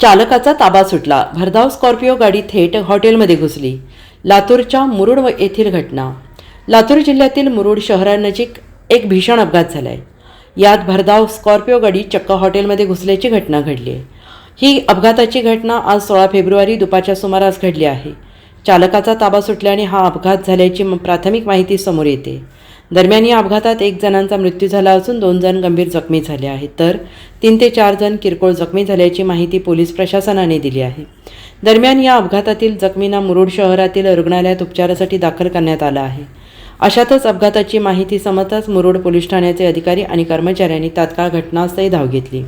चालकाचा ताबा सुटला. भरधाव स्कॉर्पिओ गाडी थेट हॉटेलमध्ये घुसली. लातूरच्या मुरुड व येथील घटना. लातूर जिल्ह्यातील मुरुड शहरानजीक एक भीषण अपघात झाला आहे यात भरधाव स्कॉर्पिओ गाडी चक्क हॉटेलमध्ये घुसल्याची घटना घडली आहे. ही अपघाताची घटना आज सोळा फेब्रुवारी दुपारच्या सुमारास घडली आहे. चालकाचा ताबा सुटल्याने हा अपघात झाल्याची प्राथमिक माहिती समोर येते. दरम्यान या अपघातात एक जणांचा मृत्यू झाला असून दोन जण गंभीर जखमी झाले आहेत. तर तीन ते चार जण किरकोळ जखमी झाल्याची माहिती पोलीस प्रशासनाने दिली आहे. दरम्यान या अपघातातील जखमींना मुरुड शहरातील रुग्णालयात उपचारासाठी दाखल करण्यात आलं आहे. अशातच अपघाताची माहिती समजताच मुरुड पोलीस ठाण्याचे अधिकारी आणि कर्मचाऱ्यांनी तात्काळ घटनास्थळी धाव घेतली.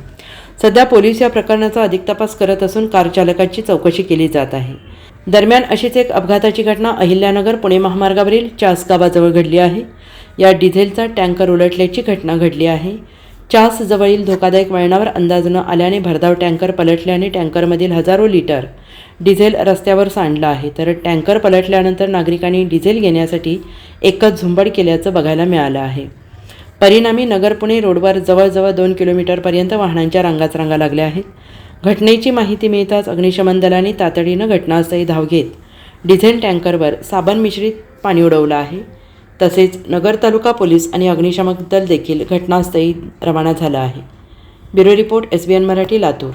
सध्या पोलीस या प्रकरणाचा अधिक तपास करत असून कार चालकाची चौकशी केली जात आहे. दरम्यान अशीच एक अपघाताची घटना अहिल्यानगर पुणे महामार्गावरील चासगावाजवळ घडली आहे. या डिझेलचा टँकर उलटल्याची घटना घडली आहे. चासजवळील धोकादायक वळणावर अंदाज न आल्याने भरधाव टँकर पलटल्याने टँकरमधील हजारो लिटर डिझेल रस्त्यावर सांडलं आहे. तर टँकर पलटल्यानंतर नागरिकांनी डिझेल घेण्यासाठी एकच झुंबड केल्याचं बघायला मिळालं आहे. परिणामी नगर पुणे रोडवर जवळजवळ दोन किलोमीटरपर्यंत वाहनांच्या रांगाच रांगा लागल्या आहेत. घटनेची माहिती मिळताच अग्निशमन दलाने तातडीनं घटनास्थळी धाव घेत डिझेल टँकरवर साबण मिश्रित पाणी उडवलं आहे. तसेच नगर तालुका पोलीस आणि अग्निशामक दल देखील घटनास्थळी रवाना झालं आहे. Bureau report S B N Marathi Latur.